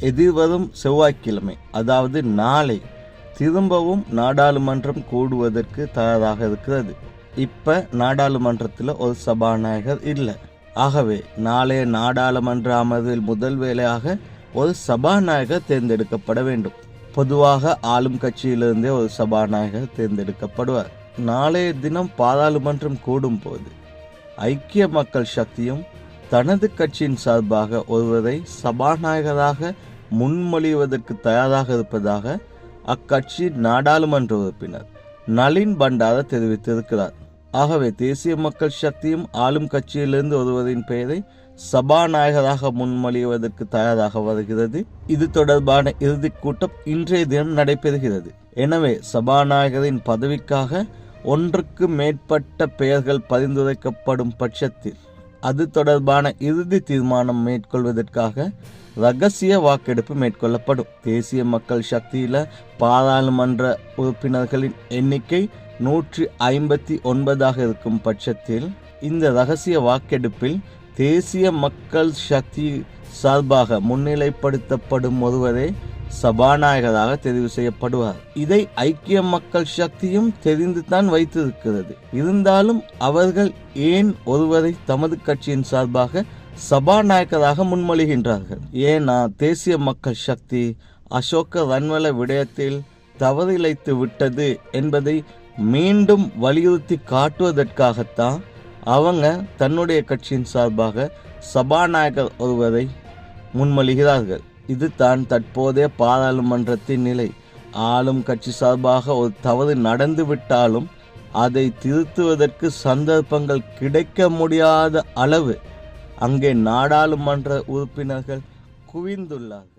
எதிர்வரும் செவ்வாய்க்கிழமை அதாவது நாளை திரும்பவும் நாடாளுமன்றம் கூடுவதற்கு தயாராக இருக்கிறது. இப்போ நாடாளுமன்றத்தில் ஒரு சபாநாயகர் இல்லை. ஆகவே நாளைய நாடாளுமன்ற அமர்வில் முதல் வேலையாக ஒரு சபாநாயகர் தேர்ந்தெடுக்கப்பட வேண்டும். பொதுவாக ஆளும் கட்சியிலிருந்தே ஒரு சபாநாயகர் தேர்ந்தெடுக்கப்படுவார். நாளைய தினம் பாராளுமன்றம் கூடும் போது ஐக்கிய மக்கள் சக்தியும் தனது கட்சியின் சார்பாக ஒருவரை சபாநாயகராக முன்மொழிவதற்கு தயாராக இருப்பதாக அக்கட்சி நாடாளுமன்ற உறுப்பினர் நளின் பண்டார தெரிவித்திருக்கிறார். ஆகவே தேசிய மக்கள் சக்தியும் ஆளும் கட்சியிலிருந்து ஒருவரின் பெயரை சபாநாயகராக முன்மொழிவதற்கு தயாராக வருகிறது. இது தொடர்பான இறுதிக் கூட்டம் இன்றைய தினம் நடைபெறுகிறது. எனவே சபாநாயகரின் பதவிக்காக ஒன்றுக்கு மேற்பட்ட பெயர்கள் பரிந்துரைக்கப்படும் பட்சத்தில் அது தொடர்பான இறுதி தீர்மானம் மேற்கொள்வதற்காக ரகசிய வாக்கெடுப்பு மேற்கொள்ளப்படும். தேசிய மக்கள் சக்தியில பாராளுமன்ற உறுப்பினர்களின் எண்ணிக்கை நூற்றி ஐம்பத்தி ஒன்பதாக இருக்கும் பட்சத்தில் இந்த ரகசிய வாக்கெடுப்பில் தேசிய மக்கள் சக்தி சார்பாக முன்னிலைப்படுத்தப்படும் ஒருவரே சபாநாயகராக தெரிவு செய்யப்படுவார். இதை ஐக்கிய மக்கள் சக்தியும் தெரிந்து தான் வைத்திருக்கிறது. இருந்தாலும் அவர்கள் ஏன் ஒருவரை தமது கட்சியின் சார்பாக சபாநாயகராக முன்மொழிகின்றார்கள்? ஏனா தேசிய மக்கள் சக்தி அசோக ரன்வல விடயத்தில் தவறிழைத்து விட்டது என்பதை மீண்டும் வலியுறுத்தி காட்டுவதற்காகத்தான் அவங்க தன்னுடைய கட்சியின் சார்பாக சபாநாயகர் ஒருவரை முன்மொழிகிறார்கள். இது தான் தற்போதைய பாராளுமன்றத்தின் நிலை. ஆளும் கட்சி சார்பாக ஒரு தவறு நடந்துவிட்டாலும் அதை திருத்துவதற்கு சந்தர்ப்பங்கள் கிடைக்க முடியாத அளவு அங்கே நாடாளுமன்ற உறுப்பினர்கள் குவிந்துள்ளார்